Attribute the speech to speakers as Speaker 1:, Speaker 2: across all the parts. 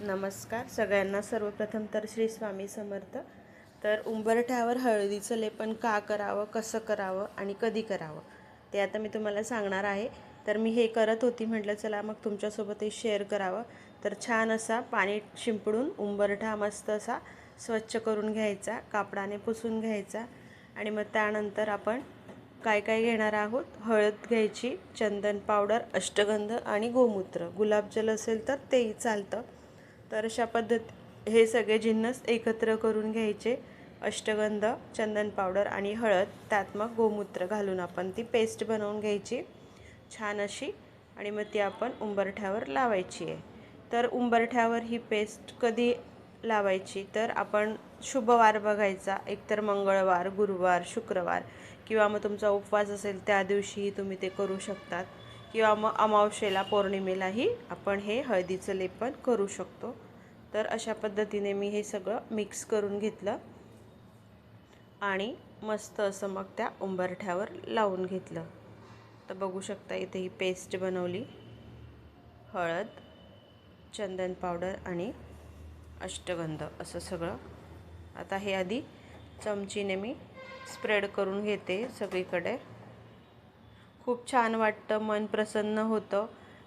Speaker 1: नमस्कार. सगळ्यांना सर्वप्रथम तर श्री स्वामी समर्थ. तर उंबरठ्यावर हळदीचं लेपन का करावं कसं करावं आणि कधी करावं ते आता मी तुम्हाला सांगणार आहे. तर मी हे करत होती म्हटलं चला मग तुमच्यासोबतही शेअर करावं. तर छान असा पाणी शिंपडून उंबरठा मस्त असा स्वच्छ करून घ्यायचा कापडाने पुसून घ्यायचा आणि मग त्यानंतर आपण काय काय घेणार आहोत? हळद घ्यायची चंदन पावडर अष्टगंध आणि गोमूत्र. गुलाबजल असेल तर तेही चालतं. तर अशा पद्धत हे सगळे जिन्नस एकत्र करून घ्यायचे. अष्टगंध चंदन पावडर आणि हळद त्यात मग गोमूत्र घालून आपण ती पेस्ट बनवून घ्यायची. छान अशी आणि मग ती आपण उंबरठ्यावर लावायची आहे. तर उंबरठ्यावर ही पेस्ट कधी लावायची? तर आपण शुभवार बघायचा. एकतर मंगळवार गुरुवार शुक्रवार किंवा मग तुमचा उपवास असेल त्या दिवशीही तुम्ही ते करू शकतात. किंवा मग अमावशेला पौर्णिमेलाही आपण हे हळदीचं लेपन करू शकतो. तर अशा पद्धतीने मी हे सगळं मिक्स करून घेतलं आणि मस्त असं मग त्या उंबरठ्यावर लावून घेतलं. तर बघू शकता इथे ही पेस्ट बनवली. हळद चंदन पावडर आणि अष्टगंध असं सगळं. आता हे आधी चमचीने मी स्प्रेड करून घेते सगळीकडे. खूप छान वाटतं मन प्रसन्न होतं.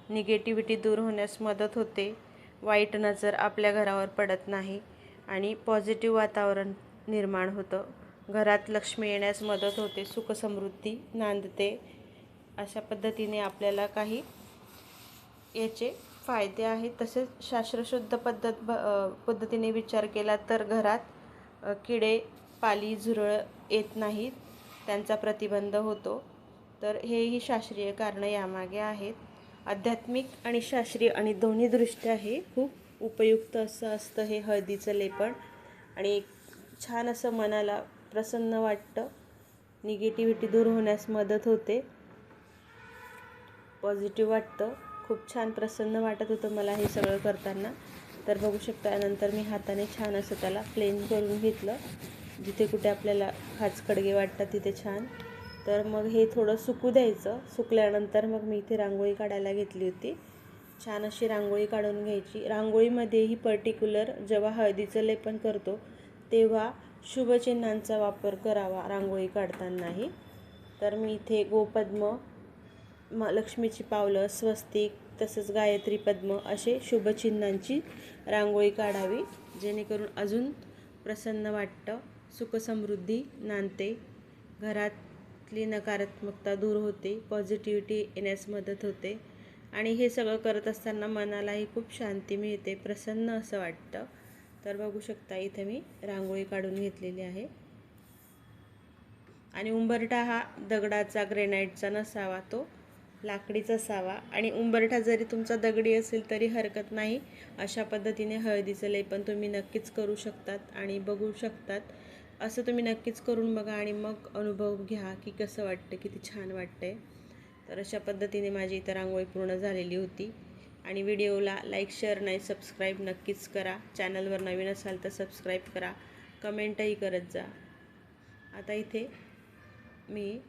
Speaker 1: निगेटिव्हिटी दूर होण्यास मदत होते. वाईट नजर आपल्या घरावर पडत नाही आणि पॉझिटिव्ह वातावरण निर्माण होतं. घरात लक्ष्मी येण्यास मदत होते सुखसमृद्धी नांदते. अशा पद्धतीने आपल्याला काही याचे फायदे आहेत. तसेच शास्त्रशुद्ध पद्धत ब पद्धतीने विचार केला तर घरात किडे पाली झुरळ येत नाहीत. त्यांचा प्रतिबंध होतो. तर हेही शास्त्रीय कारणं यामागे आहेत. आध्यात्मिक आणि शास्त्रीय आणि दोन्ही दृष्ट्या हे खूप उपयुक्त असं असतं हे हळदीचं लेपण. आणि छान असं मनाला प्रसन्न वाटतं. निगेटिव्हिटी दूर होण्यास मदत होते. पॉझिटिव्ह वाटतं. खूप छान प्रसन्न वाटत होतं मला हे सगळं करताना. तर बघू शकता नंतर मी हाताने छान असं त्याला प्लेन करून घेतलं. जिथे कुठे आपल्याला खाचखडगे वाटतात तिथे छान. तर मग हे थोडं सुकू द्यायचं. सुकल्यानंतर मग मी इथे रांगोळी काढायला घेतली होती. छान अशी रांगोळी काढून घ्यायची. रांगोळीमध्येही पर्टिक्युलर जेव्हा हळदीचं लेपन करतो तेव्हा शुभचिन्हांचा वापर करावा रांगोळी काढतानाही. तर मी इथे गोपद्म म लक्ष्मीची पावलं स्वस्तिक तसंच गायत्री पद्म असे शुभचिन्हांची रांगोळी काढावी जेणेकरून अजून प्रसन्न वाटतं सुखसमृद्धी नांदते घरात घरातली नकारात्मकता दूर होते पॉझिटिव्हिटी येण्यास मदत होते. आणि हे सगळं करत असताना मनालाही खूप शांती मिळते प्रसन्न असं वाटतं. तर बघू शकता इथे मी रांगोळी काढून घेतलेली आहे. आणि उंबरठा हा दगडाचा ग्रेनाईटचा नसावा तो लाकडीचा असावा. आणि उंबरठा जरी तुमचा दगडी असेल तरी हरकत नाही. अशा पद्धतीने हळदीचं लेपन तुम्ही नक्कीच करू शकतात आणि बघू शकतात. असं तुम्ही नक्कीच करून बघा आणि मग अनुभव घ्या की कसं वाटतं किती छान वाटतंय. तर अशा पद्धतीने माझी इथं रांगोळी पूर्ण झालेली होती. आणि व्हिडिओला लाईक शेअर नाही सबस्क्राईब नक्कीच करा. चॅनलवर नवीन असाल तर सबस्क्राईब करा. कमेंटही करत जा. आता इथे मी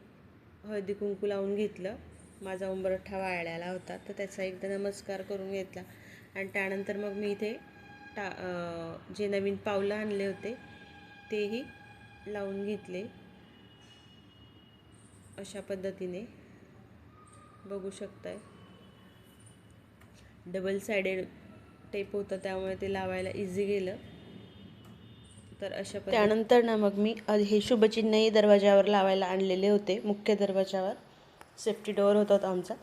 Speaker 1: हळदी कुंकू लावून घेतलं. माझा उंबरठा वाळलेला होता तर त्याचा एकदा नमस्कार करून घेतला. आणि त्यानंतर मग मी इथे टा जे नवीन पावलं आणले होते तेही लावून घेतले. अशा पद्धतीने बघू शकताय. डबल सायडेड टेप होतं त्यामुळे ते लावायला इझी गेलं. तर अशा त्यानंतर ना मग मी हे शुभचिन्हही दरवाजावर लावायला आणलेले होते मुख्य दरवाजावर सेफ्टी डोअर होता आमचा.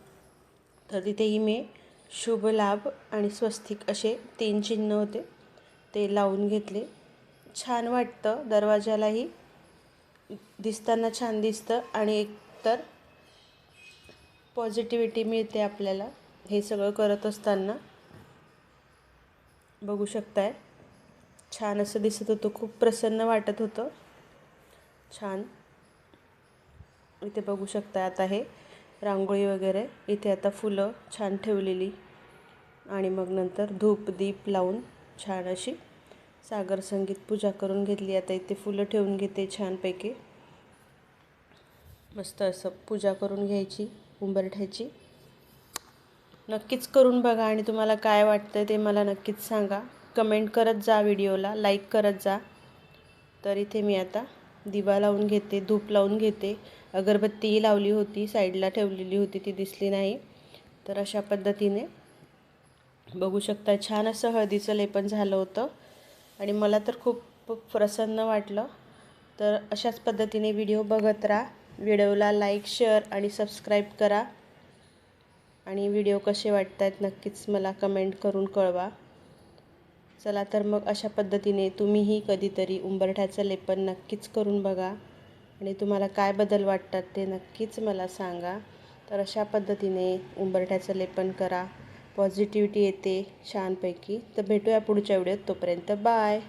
Speaker 1: तर तिथेही मी शुभ लाभ आणि स्वस्तिक असे तीन चिन्ह होते ते लावून घेतले. छान वाटतं. दरवाजालाही दिसताना छान दिसतं आणि एकतर पॉझिटिव्हिटी मिळते आपल्याला. हे सगळं करत असताना बघू शकताय. छान असं दिसत होतं. खूप प्रसन्न वाटत होतं. छान. इथे बघू शकता आता हे रांगोळी वगैरे. इथे आता फुलं छान ठेवलेली. आणि मग नंतर धूप दीप लावून छान अशी सागर संगीत पूजा करून घेतली. आता इथे फुलं ठेवून घेते छानपैकी. मस्त असं पूजा करून घ्यायची उंबरठ्याची. नक्कीच करून बघा आणि तुम्हाला काय वाटतं ते मला नक्कीच सांगा. कमेंट करत जा व्हिडिओला लाईक करत जा. तर इथे मी आता दिवा लावून घेते धूप लावून घेते. अगरबत्तीही लावली होती साईडला ठेवलेली होती ती दिसली नाही. तर अशा पद्धतीने बघू शकता. छान असं हळदीचं लेपन झालं होतं. आणि मला तर खूप प्रसन्न वाटलं. तर अशाच पद्धतीने व्हिडिओ बघत राहा. व्हिडिओला लाईक शेअर आणि सबस्क्राईब करा. आणि व्हिडिओ कसे वाटत आहेत नक्कीच मला कमेंट करून कळवा. चला तर मग अशा पद्धतीने तुम्हीही कधीतरी उंबरठ्याचं लेपन नक्कीच करून बघा. आणि तुम्हाला काय बदल वाटतात ते नक्कीच मला सांगा. तर अशा पद्धतीने उंबरठ्याचं लेपन करा. पॉझिटिव्हिटी येते छानपैकी. तर भेटूया पुढच्या व्हिडिओत. तोपर्यंत बाय.